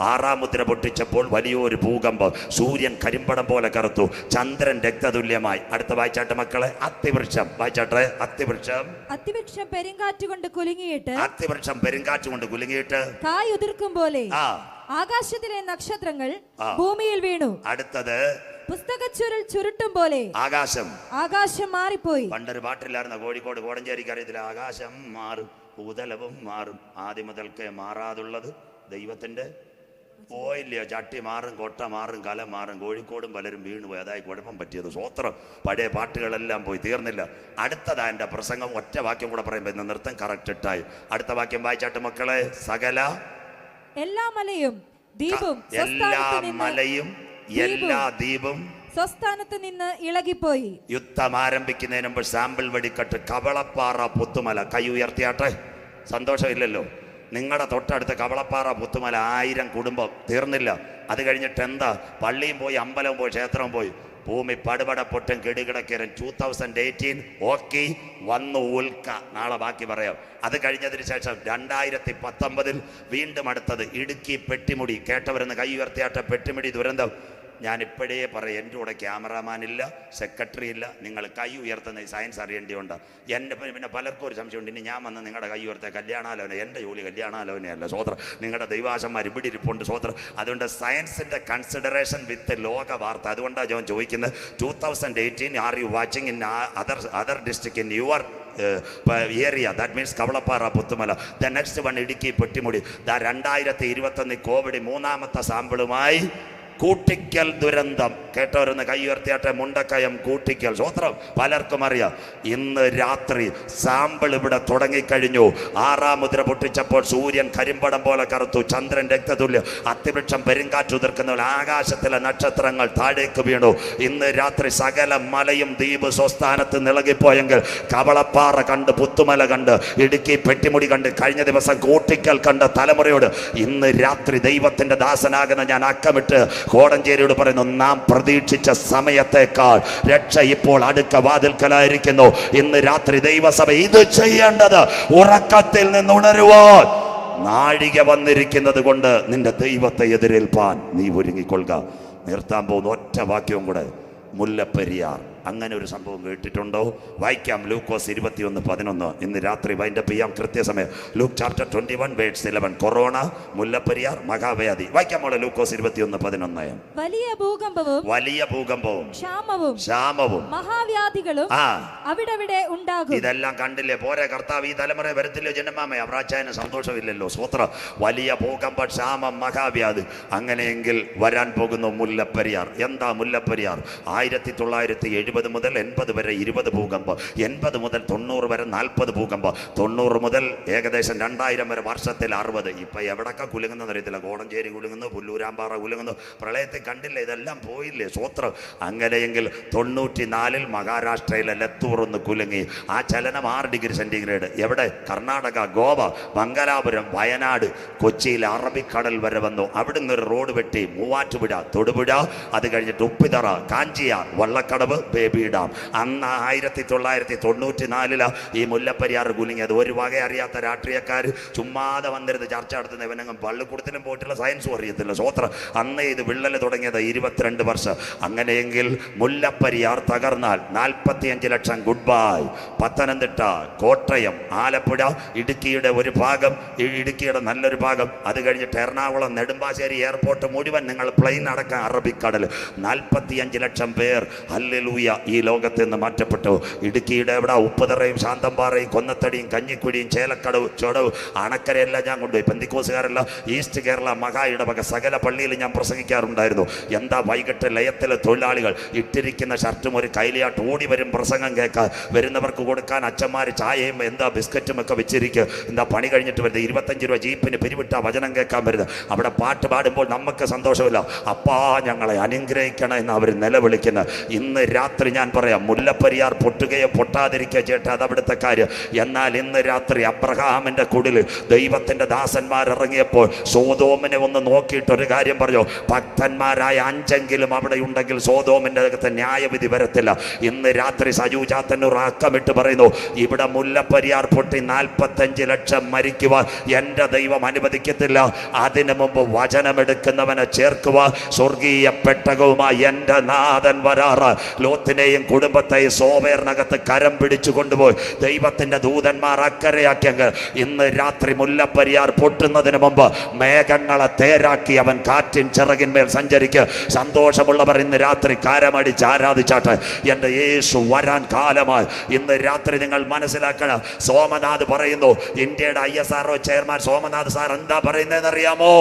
ആറാം മുദ്ര പൊട്ടിച്ചപ്പോൾ വലിയൊരു ഭൂകമ്പം. സൂര്യൻ കരിമ്പടം പോലെ കറുത്തു. ചന്ദ്രൻ രക്തതുല്യമായി. അടുത്ത വായിച്ചാട്ടെ മക്കളെ അത്തിവൃക്ഷം. വായിച്ചാട്ടെ അത്തിവൃക്ഷം. അത്തിവൃക്ഷം പെരുങ്കാറ്റ് കൊണ്ട് കുലുങ്ങിയിട്ട് അത്തിവൃക്ഷം പെരുങ്കാറ്റ് കൊണ്ട് കുലുങ്ങിയിട്ട് കായ് ഉതിർക്കും പോലെ ആ. ആകാശത്തിലെ നക്ഷത്രങ്ങൾ ഭൂമിയിൽ വീണു. അടുത്തത് പുസ്തകച്ചുരുൾ ചുരുട്ടും പോലെ ആകാശം. ആകാശം മാറിപ്പോയി. പണ്ടൊരു പാട്ടില്ലായിരുന്ന കോഴിക്കോട് കോടഞ്ചേരിക്ക് അറിയത്തില്ല. ആകാശം മാറും ഭൂതലവും മാറും. ആദ്യം മുതൽക്കേ മാറാതുള്ളത് ദൈവത്തിന്റെ പോയില്ലയോ ചട്ടി മാറും കൊട്ട മാറും കല മാറും കോഴിക്കോടും പലരും വീണുപോയി അതായി കുഴപ്പം പറ്റിയത്. സ്വോത്രം. പഴയ പാട്ടുകളെല്ലാം പോയി. തീർന്നില്ല. അടുത്തതാ എന്റെ പ്രസംഗം. ഒറ്റ വാക്യം കൂടെ പറയുമ്പോൾ ഇന്ന് നൃത്തം കറക്റ്റ് ഇട്ടായി. അടുത്ത വാക്യം വായിച്ചാട്ട് മക്കളെ സകല എല്ലാ മലയും ദീപും എല്ലാ മലയും എല്ലാ ദീപും സ്വസ്ഥാനത്ത് നിന്ന് ഇളകിപ്പോയി. യുദ്ധം ആരംഭിക്കുന്നതിന് മുമ്പ് സാമ്പിൾ വെടിക്കട്ട് കവളപ്പാറ പുത്തുമല. കൈ ഉയർത്തിയാട്ടെ. സന്തോഷമില്ലല്ലോ. നിങ്ങളുടെ തൊട്ടടുത്ത് കവളപ്പാറ പുത്തുമല ആയിരം കുടുംബം തീർന്നില്ല. അത് കഴിഞ്ഞിട്ട് എന്താ? പള്ളിയും പോയി അമ്പലവും പോയി ക്ഷേത്രവും പോയി. ഭൂമി പടുപട പൊട്ടും കിടുകിടക്കരും ടൂ തൗസൻഡ് എയ്റ്റീൻ ഓക്കെ വന്നു ഉൽക്ക. നാളെ ബാക്കി പറയാം. അത് കഴിഞ്ഞതിന് ശേഷം രണ്ടായിരത്തി പത്തൊമ്പതിൽ വീണ്ടും അടുത്തത് ഇടുക്കി പെട്ടിമുടി. കേട്ടവരെന്ന് കൈ ഉയർത്തിയാട്ട പെട്ടിമുടി ദുരന്തം. ഞാൻ പറയാം എന്റെ കൂടെ ക്യാമറാമാൻ ഇല്ല സെക്രട്ടറി ഇല്ല നിങ്ങൾ കൈ ഉയർത്തുന്ന സയൻസ് അറിയേണ്ടിയുണ്ട് എന്റെ പിന്നെ പലർക്കും ഒരു സംശയമുണ്ട് ഇനി ഞാൻ വന്ന് നിങ്ങളുടെ കൈ ഉയർത്തിയ കല്യാണാലോചന എന്റെ ജോലി കല്യാണാലോചനയല്ല സ്വോത്രം നിങ്ങളുടെ ദൈവാശന്മാർ ഇവിടെ ഇരിപ്പുണ്ട് സ്വോത്രം അതുകൊണ്ട് സയൻസിന്റെ കൺസിഡറേഷൻ വിത്ത് ലോക വാർത്ത അതുകൊണ്ടാണ് ഞാൻ ചോദിക്കുന്നത് two thousand eighteen are you watching in other other district in your area that means Kavalappara Puthumala. The next one Idukki Pettimudi. The രണ്ടായിരത്തി ഇരുപത്തൊന്ന് കോവിഡ് മൂന്നാമത്തെ സാമ്പിളുമായി കൂട്ടിക്കൽ ദുരന്തം. കേട്ടവരൊന്ന് കൈ ഉയർത്തിയാട്ടെ മുണ്ടക്കയം കൂട്ടിക്കൽ. സ്വത്രം പലർക്കും അറിയാം. ഇന്ന് രാത്രി സാമ്പിൾ ഇവിടെ തുടങ്ങിക്കഴിഞ്ഞു. ആറാം മുദ്ര പൊട്ടിച്ചപ്പോൾ സൂര്യൻ കരിമ്പടം പോലെ കറുത്തു. ചന്ദ്രൻ രക്തതുല്യം അത്തിവൃക്ഷം പെരുങ്കാറ്റ് ഉതിർക്കുന്ന ആകാശത്തിലെ നക്ഷത്രങ്ങൾ താഴേക്ക് വീണു. ഇന്ന് രാത്രി സകല മലയും ദ്വീപ് സ്വസ്ഥാനത്ത് നിളകിപ്പോയെങ്കിൽ കവളപ്പാറ കണ്ട് പുത്തുമല കണ്ട് ഇടുക്കി പെട്ടിമുടി കണ്ട് കഴിഞ്ഞ ദിവസം കൂട്ടിക്കൽ കണ്ട തലമുറയോട് ഇന്ന് രാത്രി ദൈവത്തിന്റെ ദാസനാകുന്ന ഞാൻ അക്കമിട്ട് കോടഞ്ചേരിയോട് പറയുന്നു നാം പ്രതീക്ഷിച്ച സമയത്തേക്കാൾ രക്ഷ ഇപ്പോൾ അടുക്ക വാതിൽക്കലായിരിക്കുന്നു. ഇന്ന് രാത്രി ദൈവസഭ ഇത് ചെയ്യേണ്ടത് ഉറക്കത്തിൽ നിന്ന് ഉണരുവാൻ നാഴിക വന്നിരിക്കുന്നത് കൊണ്ട് നിന്റെ ദൈവത്തെ എതിരേൽപ്പാൻ നീ ഒരുങ്ങിക്കൊള്ളുക. നിർത്താൻ പോകുന്ന ഒറ്റ വാക്യവും കൂടെ മുല്ലപ്പെരിയാർ അങ്ങനെ ഒരു സംഭവം കേട്ടിട്ടുണ്ടോ? വായിക്കാം. ലൂക്കോസ് ഇരുപത്തിയൊന്ന് പതിനൊന്ന്. ഇന്ന് രാത്രി വൈൻഡപ്പ് ചെയ്യാം. കൃത്യസമയം. Luke chapter twenty one words eleven corona Mullaperiyar മഹാവ്യാധി. വായിക്കാം മോളെ ലൂക്കോസ് ഇരുപത്തിയൊന്ന് പതിനൊന്ന്. വലിയ ഭൂകമ്പവും വലിയ ഭൂകമ്പവും ക്ഷാമവും ക്ഷാമവും. മഹാവ്യാധികളും ആ. അവിടെ ഉണ്ടാകും. ഇതെല്ലാം കണ്ടില്ലേ? പോരെ കർത്താവ് ഈ തലമുറ വരത്തില്ലോ? ജനമാമേ അവറാച്ചായന് സന്തോഷമില്ലല്ലോ. സ്വത്ര. വലിയ ഭൂകമ്പ ക്ഷാമം മഹാവ്യാധി. അങ്ങനെയെങ്കിൽ വരാൻ പോകുന്നു മുല്ലപ്പെരിയാർ. എന്താ മുല്ലപ്പെരിയാർ? ആയിരത്തി തൊള്ളായിരത്തി എഴുപത് മുതൽ എൺപത് വരെ ഇരുപത് ഭൂകമ്പം എൺപത് മുതൽ തൊണ്ണൂറ് വരെ നാൽപ്പത് ഭൂകമ്പം തൊണ്ണൂറ് മുതൽ ഏകദേശം രണ്ടായിരം വരെ വർഷത്തിൽ അറുപത്. ഇപ്പം എവിടൊക്കെ കുലുങ്ങുന്നതെന്ന് അറിയത്തില്ല. കോടഞ്ചേരി കുലുങ്ങുന്നു പുല്ലൂരാമ്പാറ കുലുങ്ങുന്നു. പ്രളയത്തിൽ കണ്ടില്ല? ഇതെല്ലാം പോയില്ലേ? സ്വത്രം. അങ്ങനെയെങ്കിൽ തൊണ്ണൂറ്റി നാലിൽ മഹാരാഷ്ട്രയിലെ ലത്തൂർ ഒന്ന് കുലുങ്ങി. ആ ചലനം ആറ് ഡിഗ്രി സെന്റിഗ്രേഡ് എവിടെ? കർണാടക ഗോവ മംഗലാപുരം വയനാട് കൊച്ചിയിൽ അറബിക്കടൽ വരെ വന്നു. അവിടുന്ന് ഒരു റോഡ് വെട്ടി മൂവാറ്റുപുഴ തൊടുപുഴ അത് കഴിഞ്ഞിട്ട് ഉപ്പിതറ കാഞ്ചിയാർ വള്ളക്കടവ് ബേബി ഡാം അന്ന് ആയിരത്തി തൊള്ളായിരത്തി തൊണ്ണൂറ്റി നാലിൽ ഈ മുല്ലപ്പെരിയാർ കുലുങ്ങിയത്. ഒരു വക അറിയാത്ത രാഷ്ട്രീയക്കാർ ചുമ്മാതെ വന്നിരുന്ന് ചർച്ച നടത്തുന്ന ഇവനങ്ങും പള്ളിക്കൂടത്തിലും പോയിട്ടുള്ള സയൻസും അറിയത്തില്ല. സ്വോത്ര അന്ന് ഇത് വിള്ളൽ തുടങ്ങിയത് ഇരുപത്തിരണ്ട് വർഷം. അങ്ങനെയെങ്കിൽ മുല്ലപ്പെരിയാർ തകർന്നാൽ നാൽപ്പത്തിയഞ്ച് ലക്ഷം ഗുഡ് ബൈ പത്തനംതിട്ട കോട്ടയം ആലപ്പുഴ ഇടുക്കിയുടെ ഒരു ഭാഗം ഇടുക്കിയുടെ നല്ലൊരു ഭാഗം. അത് കഴിഞ്ഞിട്ട് എറണാകുളം നെടുമ്പാശ്ശേരി എയർപോർട്ട് മുഴുവൻ നിങ്ങൾ പ്ലെയിൻ അടക്കം അറബിക്കടൽ നാൽപ്പത്തിയഞ്ച് ലക്ഷം പേർ. ഹല്ലേലൂയ. ഈ ലോകത്ത് നിന്ന് മാറ്റപ്പെട്ടു. ഇടുക്കിയുടെ എവിടെ ഉപ്പുതറയും ശാന്തമ്പാറയും കൊന്നത്തടിയും കഞ്ഞിക്കുടിയും ചേലക്കടവ് ചുടവ് അണക്കരയെല്ലാം ഞാൻ കൊണ്ടുപോയി. പെന്തിക്കോസുകാരെല്ലാം ഈസ്റ്റ് കേരള മഹാ ഇടവക സകല പള്ളിയിൽ ഞാൻ പ്രസംഗിക്കാറുണ്ടായിരുന്നു. എന്താ വൈകിട്ട് ലയത്തിലെ തൊഴിലാളികൾ ഇട്ടിരിക്കുന്ന ഷർട്ടും ഒരു കൈലിയാട്ട് ഓടി വരും പ്രസംഗം കേൾക്കാൻ. വരുന്നവർക്ക് കൊടുക്കാൻ അച്ഛന്മാർ ചായയും എന്താ ബിസ്ക്കറ്റും ഒക്കെ വെച്ചിരിക്കുക എന്താ പണി കഴിഞ്ഞിട്ട് വരുന്നത്? ഇരുപത്തഞ്ച് രൂപ ജീപ്പിന് പിരിവിട്ട വചനം കേൾക്കാൻ വരുന്നത്. അവിടെ പാട്ട് പാടുമ്പോൾ നമുക്ക് സന്തോഷമില്ല. അപ്പാ ഞങ്ങളെ അനുഗ്രഹിക്കണം എന്ന് അവർ നിലവിളിക്കുന്നത്. ഇന്ന് രാത്രി രാത്രി ഞാൻ പറയാം മുല്ലപ്പെരിയാർ പൊട്ടുകയോ പൊട്ടാതിരിക്കുക ചേട്ടാ അത് അവിടുത്തെ കാര്യം. എന്നാൽ ഇന്ന് രാത്രി അബ്രഹാമിന്റെ കുടിൽ ദൈവത്തിന്റെ ദാസന്മാർ ഇറങ്ങിയപ്പോൾ സോതോമിനെ ഒന്ന് നോക്കിയിട്ട് ഒരു കാര്യം പറഞ്ഞു ഭക്തന്മാരായ അഞ്ചെങ്കിലും അവിടെ ഉണ്ടെങ്കിൽ സോതോമിന്റെ അകത്ത് ന്യായവിധി വരത്തില്ല. ഇന്ന് രാത്രി സജു ചാത്തന്നൂർ അക്കമിട്ട് പറയുന്നു ഇവിടെ മുല്ലപ്പെരിയാർ പൊട്ടി നാൽപ്പത്തഞ്ച് ലക്ഷം മരിക്കുവാൻ എന്റെ ദൈവം അനുവദിക്കത്തില്ല. അതിനു മുമ്പ് വചനമെടുക്കുന്നവനെ ചേർക്കുക സ്വർഗീയ പെട്ടകവുമായി എന്റെ നാഥൻ വരാറ്. ലോത്തിനെയും കുടുംബത്തെയും സോവേറിനകത്ത് കരം പിടിച്ചു കൊണ്ടുപോയി. ദൈവത്തിന്റെ ദൂതന്മാർ അക്കരയാക്കിയെങ്കിൽ ഇന്ന് രാത്രി മുല്ലപ്പരിയാർ പൊട്ടുന്നതിന് മുമ്പ് മേഘങ്ങളെ തേരാക്കി അവൻ കാറ്റിൻ ചിറകിന്മേൽ സഞ്ചരിക്കുക സന്തോഷമുള്ളവർ ഇന്ന് രാത്രി കാരമടിച്ച് ആരാധിച്ചാട്ടെ. എന്റെ യേശു വരാൻ കാലമായി. ഇന്ന് രാത്രി നിങ്ങൾ മനസ്സിലാക്കണം. സോമനാഥ് പറയുന്നു ഇന്ത്യയുടെ I S R chairman Somanath sir എന്താ പറയുന്നതെന്ന് അറിയാമോ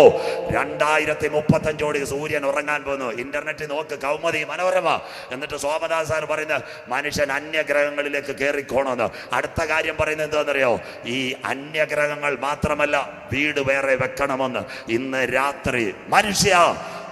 രണ്ടായിരത്തി മുപ്പത്തഞ്ചോടി സൂര്യൻ ഉറങ്ങാൻ പോകുന്നു ഇന്റർനെറ്റ് നോക്ക് കൗമുദി മനോരമ. എന്നിട്ട് സോമനാഥ് സാർ പറയുന്നത് മനുഷ്യൻ അന്യഗ്രഹങ്ങളിലേക്ക് കയറിക്കോണമെന്ന് അടുത്ത കാര്യം പറയുന്നത് എന്താണെന്നറിയോ? ഈ അന്യഗ്രഹങ്ങൾ മാത്രമല്ല വീട് വേറെ വെക്കണമെന്ന്. ഇന്ന് രാത്രി മനുഷ്യ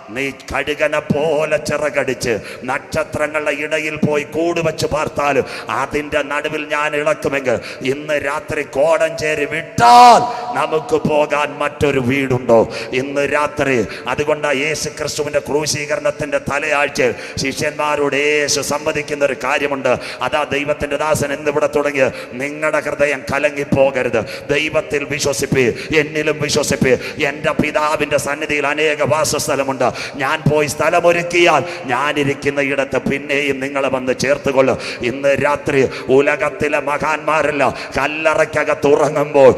നീ കഴുകനെ പോലെ ചിറകടിച്ച് നക്ഷത്രങ്ങളുടെ ഇടയിൽ പോയി കൂട് വെച്ച് പാർത്താലും അതിന്റെ നടുവിൽ ഞാൻ ഇളക്കുമെങ്കിൽ ഇന്ന് രാത്രി കോടഞ്ചേരി വിട്ടാൽ നമുക്ക് പോകാൻ മറ്റൊരു വീടുണ്ടോ? ഇന്ന് രാത്രി. അതുകൊണ്ടാണ് യേശു ക്രിസ്തുവിന്റെ ക്രൂശീകരണത്തിന്റെ തലയാഴ്ച ശിഷ്യന്മാരോട് യേശു സമ്മതിക്കുന്ന ഒരു കാര്യമുണ്ട്. അതാ ദൈവത്തിന്റെ ദാസൻ എന്നിവിടെ തുടങ്ങി. നിങ്ങളുടെ ഹൃദയം കലങ്ങി കലങ്ങിപ്പോകരുത്. ദൈവത്തിൽ വിശ്വസിപ്പി. എന്നിലും വിശ്വസിപ്പി. എന്റെ പിതാവിന്റെ സന്നിധിയിൽ അനേക വാസസ്ഥലമുണ്ട്. ഞാൻ പോയി സ്ഥലമൊരുക്കിയാൽ ഞാനിരിക്കുന്ന ഇടത്ത് പിന്നെയും നിങ്ങളെ വന്ന് ചേർത്തുകൊള്ളും. ഇന്ന് രാത്രി ഉലകത്തിലെ മഹാന്മാരല്ല കല്ലറയ്ക്കകത്ത് ഉറങ്ങുമ്പോൾ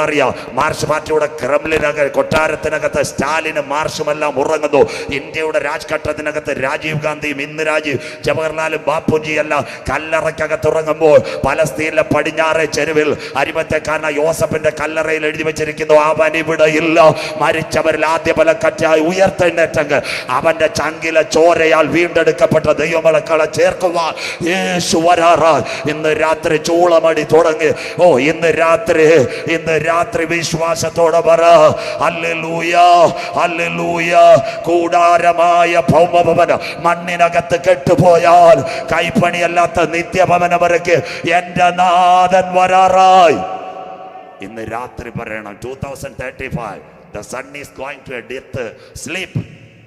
ഞങ്ങൾക്കൊന്നറിയാം മാർച്ച് പാർട്ടിയുടെ ക്രെംലിനക കൊട്ടാരത്തിനകത്ത് സ്റ്റാലിന് മാർഷുമെല്ലാം ഉറങ്ങുന്നു. ഇന്ത്യയുടെ രാജ്ഘട്ടത്തിനകത്ത് രാജീവ് ഗാന്ധിയും ഇന്ദിരാജി ജവഹർലാലും ബാപ്പുജി എല്ലാം കല്ലറയ്ക്കകത്ത് ഉറങ്ങുമ്പോൾ പലസ്തീനിലെ പടിഞ്ഞാറെ ചെരുവിൽ അരിമത്തേക്കാരന യോസഫിന്റെ കല്ലറയിൽ എഴുതി വെച്ചിരിക്കുന്നു അവൻ ഇവിടെ ഇല്ല. മരിച്ചവരിൽ ആദ്യ പലക്കറ്റായി ഉയർത്തെഴുന്നേറ്റെങ്കിൽ അവന്റെ ചങ്കിലെ ചോരയാൽ വീണ്ടെടുക്കപ്പെട്ട ദൈവമളക്കളെ ചേർക്കുവാൻ യേശു വരാറാ ഇന്ന് രാത്രി ചൂളമടി തുടങ്ങി. ഓ ഇന്ന് രാത്രി ഇന്ന് രാത്രി വിശ്വാസത്തോടെ പറ. കൂടാരമായ ഭൗമഭവന മണ്ണിനകത്ത് കെട്ടുപോയാൽ കൈപ്പണിയല്ലാത്ത നിത്യഭവന വരയ്ക്ക് എന്റെ നാഥൻ വരാറായി. ഇന്ന് രാത്രി പറയണം. Two thousand thirty five the sun is going to a death sleep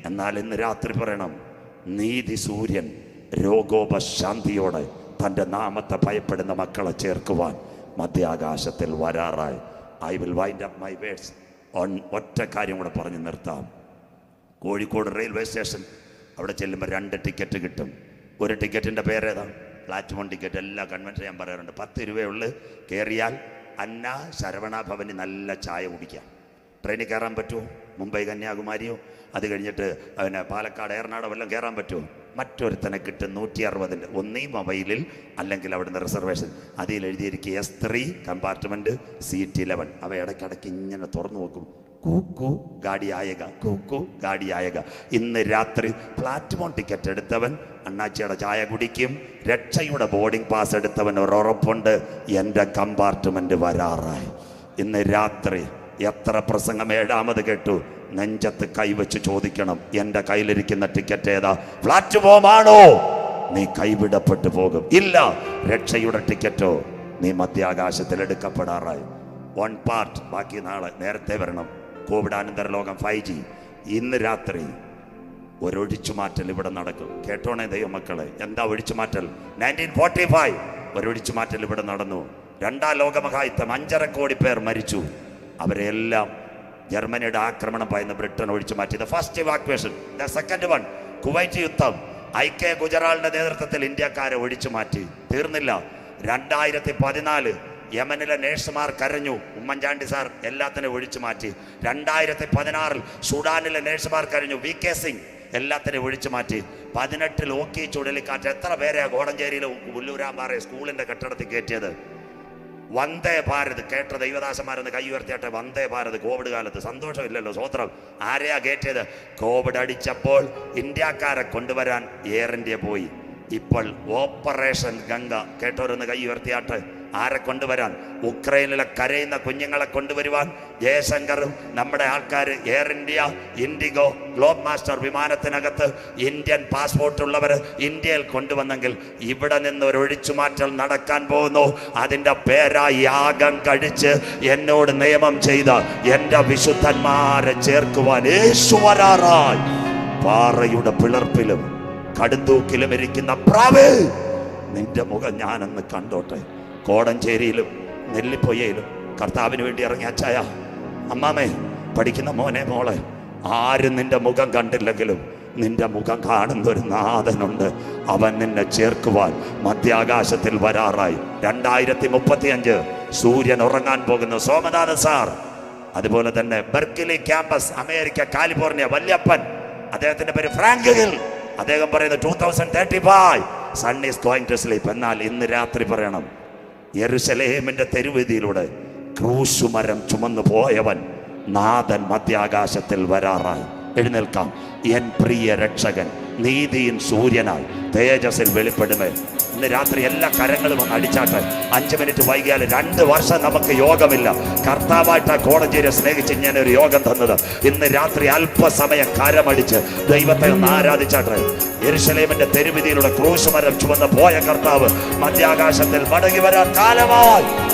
എന്നാൽ ഇന്ന് രാത്രി പറയണം. നീതി സൂര്യൻ രോഗോപശാന്തിയോടെ തന്റെ നാമത്തെ ഭയപ്പെടുന്ന മക്കളെ ചേർക്കുവാൻ മധ്യാകാശത്തിൽ വരാറായി. I will wind up my words on ഒറ്റ കാര്യം കൂടെ പറഞ്ഞു നിർത്താം. കോഴിക്കോട് റെയിൽവേ സ്റ്റേഷൻ അവിടെ ചെല്ലുമ്പോൾ രണ്ട് ടിക്കറ്റ് കിട്ടും. ഒരു ടിക്കറ്റിന്റെ പേരേതാ? പ്ലാറ്റ്ഫോം ടിക്കറ്റ് എല്ലാ കൺവെൻഷൻ ഞാൻ പറയാറുണ്ട്. പത്ത് രൂപയുള്ളു കയറിയാൽ അന്ന ശരവണ ഭവനിൽ നല്ല ചായ കുടിക്കാം. ട്രെയിനിൽ കയറാൻ പറ്റുമോ മുംബൈ കന്യാകുമാരിയോ? അത് കഴിഞ്ഞിട്ട് പിന്നെ പാലക്കാട് എറണാകുളം എല്ലാം കയറാൻ പറ്റുമോ മറ്റൊരുത്തനെ കിട്ടും നൂറ്റി അറുപതിൽ ഒന്നീ മൊബൈലിൽ അല്ലെങ്കിൽ അവിടുന്ന് റിസർവേഷൻ. അതിൽ എഴുതിയിരിക്കുക S three compartment seat eleven. അവ ഇടയ്ക്കിടയ്ക്ക് ഇങ്ങനെ തുറന്നു നോക്കും കൂക്കു ഗാഡി ആയക. കൂക്കു ഗാഡി ആയക. ഇന്ന് രാത്രി പ്ലാറ്റ്ഫോം ടിക്കറ്റ് എടുത്തവൻ അണ്ണാച്ചിയുടെ ചായ കുടിക്കും. രക്ഷയുടെ ബോർഡിംഗ് പാസ് എടുത്തവൻ ഒരു ഉറപ്പുണ്ട് എന്റെ കമ്പാർട്ട്മെന്റ് വരാറായി. ഇന്ന് രാത്രി എത്ര പ്രസംഗം ഏഴാമത് കേട്ടു. നെഞ്ചത്ത് കൈവച്ച് ചോദിക്കണം എന്റെ കയ്യിലിരിക്കുന്ന ടിക്കറ്റ് ഏതാ? ഫ്ലാറ്റ് ആണോ നീ കൈവിടപ്പെട്ടു പോകും. ഇല്ല രക്ഷയുടെ ടിക്കറ്റോ നീ മധ്യാകാശത്തിൽ എടുക്കപ്പെടാറായി. വൺ പാർട്ട് ബാക്കി നാളെ നേരത്തെ വരണം. കോവിഡാനന്തര ലോകം ഫൈവ് ജി ഇന്ന് രാത്രി ഒരു ഒരൊഴിച്ചുമാറ്റൽ ഇവിടെ നടക്കും. കേട്ടോണേ ദൈവമക്കളെ എന്താ ഒഴിച്ചുമാറ്റൽ? നയന്റീൻ ഫോർട്ടി ഫൈവ് ഒരു ഒരൊഴിച്ചുമാറ്റൽ ഇവിടെ നടന്നു. രണ്ടാം ലോകമഹായുദ്ധം അഞ്ചര കോടി പേർ മരിച്ചു. അവരെല്ലാം ജർമ്മനിയുടെ ആക്രമണം പറയുന്ന ബ്രിട്ടൻ ഒഴിച്ചു മാറ്റി the first evacuation the second one Kuwait യുദ്ധം. ഐ കെ ഗുജറാളിന്റെ നേതൃത്വത്തിൽ ഇന്ത്യക്കാരെ ഒഴിച്ചു മാറ്റി. തീർന്നില്ല. രണ്ടായിരത്തി പതിനാല് യമനിലെ നേഴ്സുമാർ കരഞ്ഞു. ഉമ്മൻചാണ്ടി സാർ എല്ലാത്തിനും ഒഴിച്ചു മാറ്റി. രണ്ടായിരത്തി പതിനാറിൽ സുഡാനിലെ നേഴ്സുമാർ കരഞ്ഞു. വി കെ സിംഗ് എല്ലാത്തിനും ഒഴിച്ചു മാറ്റി. പതിനെട്ടിൽ ഓക്കി ചുഴലിക്കാറ്റ്. എത്ര പേരെയാണ് കോടഞ്ചേരിയിലെ പുല്ലൂരാമ്പാറ സ്കൂളിന്റെ കെട്ടിടത്തിൽ കയറ്റിയത്? വന്ദേ ഭാരത് കേട്ട ദൈവദാസന്മാരെന്ന് കൈ ഉയർത്തിയാട്ടെ വന്ദേ ഭാരത് കോവിഡ് കാലത്ത്. സന്തോഷമില്ലല്ലോ സ്വത്രം. ആരെയാ കയറ്റിയത് കോവിഡ് അടിച്ചപ്പോൾ ഇന്ത്യക്കാരെ കൊണ്ടുവരാൻ എയർ ഇന്ത്യ പോയി. ഇപ്പോൾ ഓപ്പറേഷൻ ഗംഗ. കേട്ടവരൊന്ന് കൈ ഉയർത്തിയാട്ടെ. ആരെ കൊണ്ടുവരാൻ? ഉക്രൈനിലെ കരയുന്ന കുഞ്ഞുങ്ങളെ കൊണ്ടുവരുവാൻ ജയശങ്കറും നമ്മുടെ ആൾക്കാർ Air India IndiGo Globemaster വിമാനത്തിനകത്ത് ഇന്ത്യൻ പാസ്പോർട്ട് ഉള്ളവർ ഇന്ത്യയിൽ കൊണ്ടുവന്നെങ്കിൽ ഇവിടെ നിന്ന് ഒരു ഒഴിച്ചുമാറ്റൽ നടക്കാൻ പോകുന്നു. അതിന്റെ പേരാ യാഗം കഴിച്ച് എന്നോട് നിയമം ചെയ്ത എന്റെ വിശുദ്ധന്മാരെ ചേർക്കുവാൻ യേശുവരാറായി പാറയുടെ പിളർപ്പിലും കടുന്തൂക്കിലും ഇരിക്കുന്ന പ്രാവ് നിന്റെ മുഖം ഞാനെന്ന് കണ്ടോട്ടെ. കോടഞ്ചേരിയിലും നെല്ലിപ്പൊയ്യയിലും കർത്താവിന് വേണ്ടി ഇറങ്ങിയ അച്ചായ അമ്മാമേ പഠിക്കുന്ന മോനെ മോളെ ആരും നിന്റെ മുഖം കണ്ടില്ലെങ്കിലും നിന്റെ മുഖം കാണുന്ന ഒരു നാഥനുണ്ട്. അവൻ നിന്നെ ചേർക്കുവാൻ മധ്യാകാശത്തിൽ വരാറായി. രണ്ടായിരത്തി മുപ്പത്തി അഞ്ച് സൂര്യൻ ഉറങ്ങാൻ പോകുന്നു. സോമനാഥ സാർ അതുപോലെ തന്നെ ബെർക്കിലി ക്യാമ്പസ് അമേരിക്ക കാലിഫോർണിയ വല്യപ്പൻ അദ്ദേഹത്തിന്റെ പേര് ഫ്രാങ്ക് ഹിൽ. അദ്ദേഹം പറയുന്നു two thousand thirty five sun is going to sleep എന്നാൽ ഇന്ന് രാത്രി പറയണം യെരുസലേമിന്റെ തെരുവീതിയിലൂടെ ക്രൂശുമരം ചുമന്നു പോയവൻ നാഥൻ മധ്യാകാശത്തിൽ വരാറായി. എഴുന്നേൽക്കാം. എൻ പ്രിയ രക്ഷകൻ നീതിயின் സൂര്യനായി തേജസ്സിൽ വെളിപ്പെടുമേ. ഇന്ന് രാത്രി എല്ലാ കരങ്ങളും ഒന്ന് അടിച്ചാട്ടെ. അഞ്ച് മിനിറ്റ് വൈകിയാൽ രണ്ട് വർഷം നമുക്ക് യോഗമില്ല. കർത്താവായിട്ട് കോടതിയെ സ്നേഹിച്ച് ഞാൻ ഒരു യോഗം തന്നത്. ഇന്ന് രാത്രി അല്പസമയം കരമടിച്ച് ദൈവത്തെ ഒന്ന് ആരാധിച്ചാട്ടെ. എരുഷലേമിന്റെ തെരുവിധിയിലൂടെ ക്രൂശ് മരം ചുമന്ന് പോയ കർത്താവ് മധ്യാകാശത്തിൽ മടങ്ങി വരാൻ കാലമായി.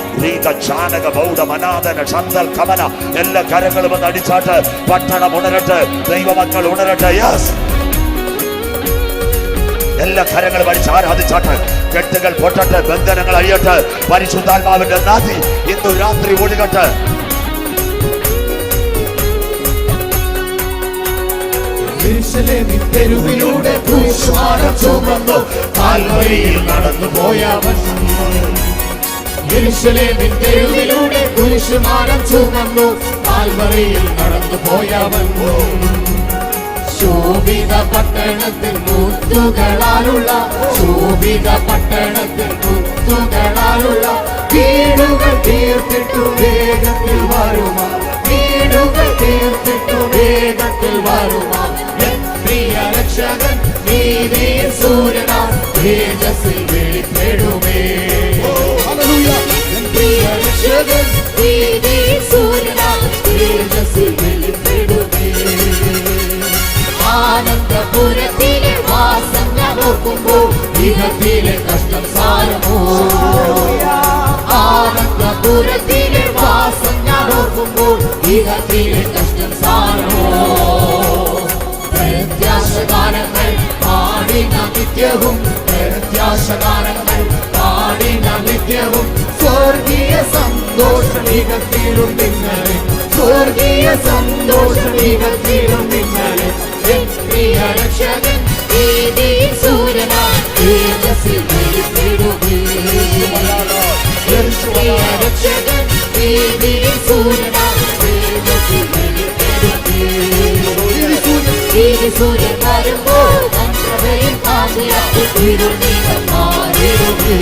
എല്ലാ കരങ്ങളും ഒന്ന് അടിച്ചാട്ട്. പട്ടണം ഉണരട്ടെ. ദൈവമക്കൾ ഉണരട്ടെ. യെസ് എല്ലാ കരങ്ങളും അടിച്ച് ആരാധിച്ചാട്ട് കെട്ടുകൾ പൊട്ടട്ടെ ബന്ധനങ്ങൾ അഴിയട്ടെ പരിശുദ്ധാത്മാവിന്റെ നാദി ഇന്ന് രാത്രി ഒഴുകട്ടെ. തെരുവിലൂടെ ക്രൂശുമാരം ചുമന്നു. കാൽവരിയിൽ നടന്നു പോയവൻ യെരൂശലേമിൻ തെരുവിലൂടെ ചുമന്നു. കാൽവരിയിൽ നടന്നു പോയവൻ ശോഭിത പട്ടണത്തിൽ മുത്തുകളാലുള്ള ശോഭിത പട്ടണത്തിൽ മുത്തുകളാലുള്ള വീടുകൾ തീർത്തിട്ടു വേഗത്തിൽ വരുമാ. വീടുകൾ തീർത്തിട്ടു വേഗത്തിൽ വരുമാ. പ്രിയ രക്ഷകൻ നീതിയിൽ സൂര്യനാം തേജസ്സിൽ വെളിപ്പെടുമേ. പ്രിയ രക്ഷകൻ നീതിയിൽ സൂര്യനാം ആനന്ദപുരത്തിലെ വാസം ഞാൻ ഓർക്കുമ്പോൾ ഇഹത്തിലെ കഷ്ടം സാരമോ? ആനന്ദപുരത്തിലെ വാസം ഞാൻ ഓർക്കുമ്പോൾ ഇഹത്തിലെ കഷ്ടം സാരമോ? പ്രത്യാശകാലങ്ങൾ പാടിന നിത്യവും പ്രത്യാശകാലങ്ങൾ പാടിന നിത്യവും. സ്വർഗീയ സന്തോഷം ഇഹത്തിലും നിങ്ങളെ സ്വർഗീയ സന്തോഷം ഇഹത്തിലും രക്ഷകൻ നീതിയിൽ സൂര്യനായി തേജസ്സിൽ പ്രിയ രക്ഷകൻ നീതിയിൽ സൂര്യനായി തേജസ്സിൽ വെളിപ്പെടുകേ സൂര്യൻ വരുമ്പോൾ ഇരുൾ നീളം മാറിടുകേ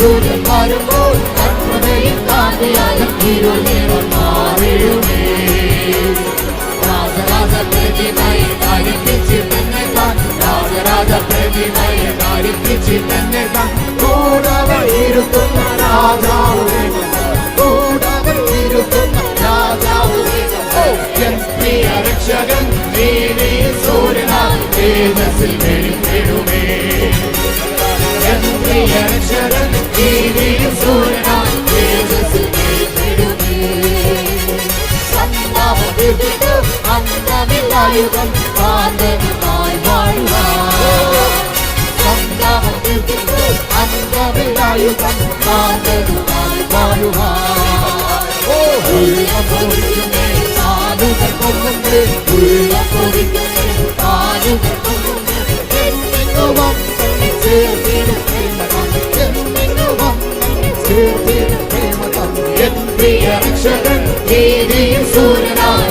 സൂര്യൻ വരുമ്പോൾ ചന്ദ്രവയിൽ കാന്തിയായി ഇരുൾ നീളം മാറിടുകേ രാജരാജ പ്രതിമയെ ധരിപ്പിച്ച് തന്നെ താൻ രാജരാജ പ്രതിമയെ ധരിപ്പിച്ച് തന്നെ താൻ കൂടവൾ ഇരുത്തുന്ന രാജാവ് വേഗം. കൂടവൾ ഇരുത്തുന്ന രാജാവ് പ്രിയ രക്ഷകൻ നീതിയിൽ സൂര്യനായി തേജസ്സിൽ വെളിപ്പെടുമേ പ്രിയ രക്ഷകൻ നീതിയിൽ സൂര്യനായി ஆயுதம் பார்த்தது போய் வாழ்வார் அந்த விழாயுதம் பார்த்தது போய் வாழ்வார் கொதிக்குமே சாதுகள் பொங்குமே என் பிரிய ரக்ஷகன் தேதியும் சூரியனாய்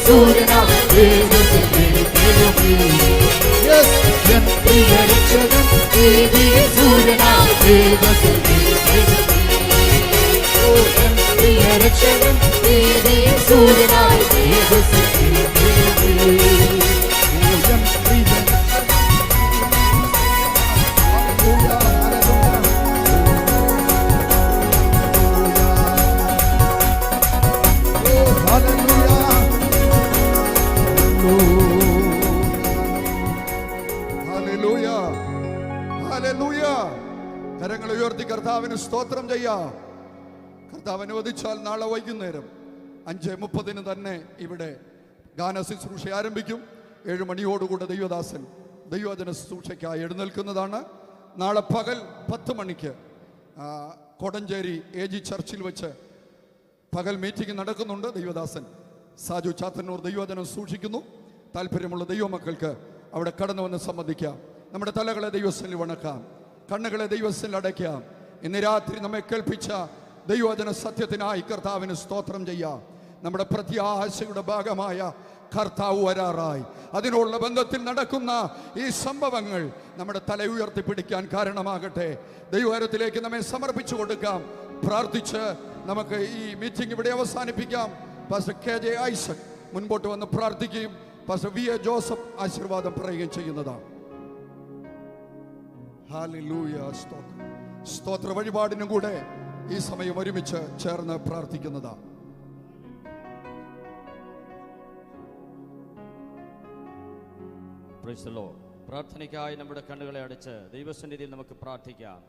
സൂര്യനായി തേജസ്സിൽ വിളിക്കണമേ എൻ പ്രിയ രക്ഷകൻ തേജസ്സിൽ വിളിക്കണമേ ഓ, എൻ പ്രിയ രക്ഷകൻ നീതിയും സൂര്യനായി കർത്താവിന് സ്തോത്രം ചെയ്യാം. കർത്താവ് അനുവദിച്ചാൽ നാളെ വൈകുന്നേരം അഞ്ച് മുപ്പതിന് തന്നെ ഇവിടെ ഗാന ശുശ്രൂഷ ആരംഭിക്കും. ഏഴ് മണിയോടുകൂടെ ദൈവദാസൻ ദൈവജന ശുശ്രൂഷയ്ക്കായി എഴുന്നേൽക്കുന്നതാണ്. നാളെ പകൽ പത്ത് മണിക്ക് കോടഞ്ചേരി എ ജി ചർച്ചിൽ വെച്ച് പകൽ മീറ്റിംഗ് നടക്കുന്നുണ്ട്. ദൈവദാസൻ സാജു ചാത്തന്നൂർ ദൈവജനം സൂക്ഷിക്കുന്നു താല്പര്യമുള്ള ദൈവമക്കൾക്ക് അവിടെ കടന്നു വന്ന് സംബന്ധിക്കാം. നമ്മുടെ തലകളെ ദൈവസ്ഥനിൽ വണക്കാം. കണ്ണുകളെ ദൈവസ്ഥനിൽ അടയ്ക്കാം. ഇന്ന് രാത്രി നമ്മെ കേൾപ്പിച്ച ദൈവജന സത്യത്തിനായി കർത്താവിന് സ്തോത്രം ചെയ്യാം നമ്മുടെ പ്രത്യാശയുടെ ഭാഗമായ കർത്താവ് വരാറായി. അതിനുള്ള ബന്ധത്തിൽ നടക്കുന്ന ഈ സംഭവങ്ങൾ നമ്മുടെ തല ഉയർത്തിപ്പിടിക്കാൻ കാരണമാകട്ടെ. ദൈവകരത്തിലേക്ക് നമ്മെ സമർപ്പിച്ചു കൊടുക്കാം. പ്രാർത്ഥിച്ച് നമുക്ക് ഈ മീറ്റിംഗ് ഇവിടെ അവസാനിപ്പിക്കാം. പാസ്റ്റർ കെ ജെ ഐസക് മുൻപോട്ട് വന്ന് പ്രാർത്ഥിക്കുകയും പാസ്റ്റർ വി എ ജോസഫ് ആശീർവാദം പറയുകയും ചെയ്യുന്നതാണ്. ഹാലൂയ സ്തോത്രം. സ്തോത്ര വഴിപാടിനും കൂടെ ഈ സമയം ഒരുമിച്ച് ചേർന്ന് പ്രാർത്ഥിക്കുന്നതാണ്. പ്രാർത്ഥനയ്ക്കായി നമ്മുടെ കണ്ണുകളെ അടച്ച് ദൈവസന്നിധിയിൽ നമുക്ക് പ്രാർത്ഥിക്കാം.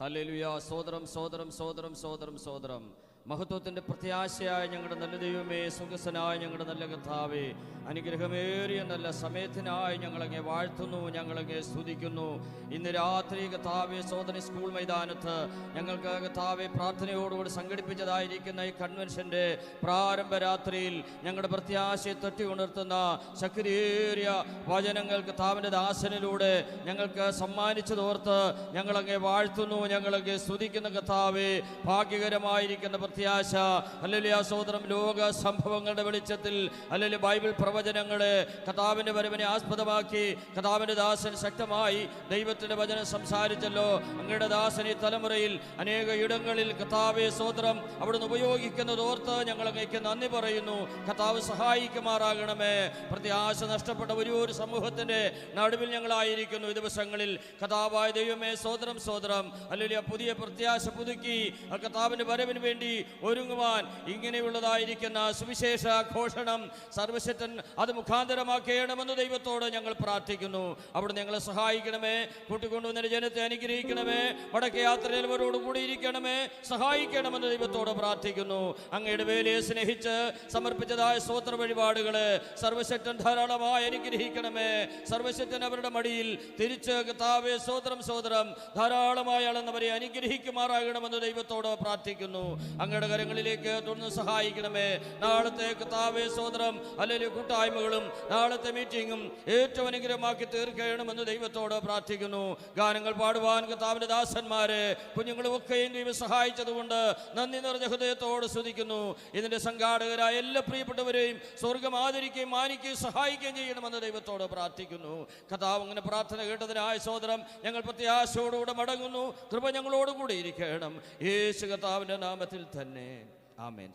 ഹല്ലേലൂയ സോദരം സോദരം സോദരം സോദരം സോദരം. മഹത്വത്തിന്റെ പ്രത്യാശയായ ഞങ്ങളുടെ നല്ല ദൈവമേ സുഖസനായ ഞങ്ങളുടെ നല്ല കഥാവേ അനുഗ്രഹമേറിയ നല്ല സമയത്തിനായി ഞങ്ങളങ്ങെ വാഴ്ത്തുന്നു ഞങ്ങളങ്ങെ സ്തുതിക്കുന്നു. ഇന്ന് രാത്രി കഥാവെ സോദന സ്കൂൾ മൈതാനത്ത് ഞങ്ങൾക്ക് കഥാവെ പ്രാർത്ഥനയോടുകൂടി സംഘടിപ്പിച്ചതായിരിക്കുന്ന ഈ കൺവെൻഷന്റെ പ്രാരംഭ രാത്രിയിൽ ഞങ്ങളുടെ പ്രത്യാശയെ തട്ടി ഉണർത്തുന്ന ശക്തിയേറിയ വചനങ്ങൾ കഥാവിന്റെ ദാസനിലൂടെ ഞങ്ങൾക്ക് സമ്മാനിച്ചതോർത്ത് ഞങ്ങളങ്ങെ വാഴ്ത്തുന്നു ഞങ്ങളങ്ങെ സ്തുതിക്കുന്ന കഥാവെ ഭാഗ്യകരമായിരിക്കുന്ന പ്രത്യാശ. അല്ലെങ്കിൽ ആ സോദരം ലോക സംഭവങ്ങളുടെ വെളിച്ചത്തിൽ അല്ലെങ്കിൽ ബൈബിൾ പ്രവചനങ്ങളെ കഥാവിന്റെ വരവിനെ ആസ്പദമാക്കി കഥാവിന്റെ ദാസൻ ശക്തമായി ദൈവത്തിന്റെ വചനം സംസാരിച്ചല്ലോ. അങ്ങയുടെ ദാസൻ ഈ തലമുറയിൽ അനേക ഇടങ്ങളിൽ കഥാവെ സോദരം അവിടുന്ന് ഉപയോഗിക്കുന്നത് ഓർത്ത് ഞങ്ങൾ അങ്ങേക്ക് നന്ദി പറയുന്നു. കഥാവ് സഹായിക്കുമാറാകണമേ. പ്രത്യാശ നഷ്ടപ്പെട്ട ഒരു ഒരു സമൂഹത്തിന്റെ നടുവിൽ ഞങ്ങളായിരിക്കുന്നു ഈ ദിവസങ്ങളിൽ. കഥാവായ ദൈവമേ സോദരം സോദരം അല്ലെങ്കിൽ പുതിയ പ്രത്യാശ പുതുക്കി. ആ കഥാവിന്റെ വരവിന് വേണ്ടി ഒരുങ്ങുവാൻ ഇങ്ങനെയുള്ളതായിരിക്കുന്ന സുവിശേഷ ഘോഷണം സർവശക്തൻ അത് മുഖാന്തരമാക്കേണമെന്ന് ദൈവത്തോട് ഞങ്ങൾ പ്രാർത്ഥിക്കുന്നു. അവിടെ ഞങ്ങളെ സഹായിക്കണമേ. കൂട്ടിക്കൊണ്ടുവന്ന ജനത്തെ അനുഗ്രഹിക്കണമേ. വടക്കേ യാത്രയിലവരോട് കൂടി കൂടിയിരിക്കണമേ സഹായിക്കണമെന്ന് ദൈവത്തോട് പ്രാർത്ഥിക്കുന്നു. അങ്ങയുടെ വേലയെ സ്നേഹിച്ച് സമർപ്പിച്ചതായ സ്തോത്ര വഴിപാടുകൾ സർവശക്തൻ ധാരാളമായി അനുഗ്രഹിക്കണമേ. സർവശക്തൻ അവരുടെ മടിയിൽ തിരിച്ച് താവേ സോദരം സോദരം ധാരാളമായി അളന്നവരെ അനുഗ്രഹിക്കുമാറാകണമെന്ന് ദൈവത്തോട് പ്രാർത്ഥിക്കുന്നു. അങ്ങയുടെ കരങ്ങളിലേക്ക് തുടർന്ന് സഹായിക്കണമേ. നാളത്തെ കർത്താവേ സോദരം അല്ലെങ്കിൽ കൂട്ടായ്മകളും നാളത്തെ മീറ്റിങ്ങും ഏറ്റവും അനുഗ്രഹമാക്കി തീർക്കണമെന്ന് ദൈവത്തോട് പ്രാർത്ഥിക്കുന്നു. ഗാനങ്ങൾ പാടുവാൻ കർത്താവിന്റെ ദാസന്മാരെ കുഞ്ഞുങ്ങളും ഒക്കെയും ദൈവം സഹായിച്ചതുകൊണ്ട് നന്ദി നിറഞ്ഞ ഹൃദയത്തോട് സ്തുതിക്കുന്നു. ഇതിന്റെ സംഘാടകരായ എല്ലാ പ്രിയപ്പെട്ടവരെയും സ്വർഗം ആദരിക്കുകയും മാനിക്കുകയും സഹായിക്കുകയും ചെയ്യണമെന്ന് ദൈവത്തോട് പ്രാർത്ഥിക്കുന്നു. കഥാവ് അങ്ങനെ പ്രാർത്ഥന കേട്ടതിനായ സോദരം ഞങ്ങൾ പ്രത്യാശയോടുകൂടെ മടങ്ങുന്നു. കൃപ ഞങ്ങളോടുകൂടി ഇരിക്കണം. യേശു കഥാവിന്റെ നാമത്തിൽ തന്നെ. ആമേൻ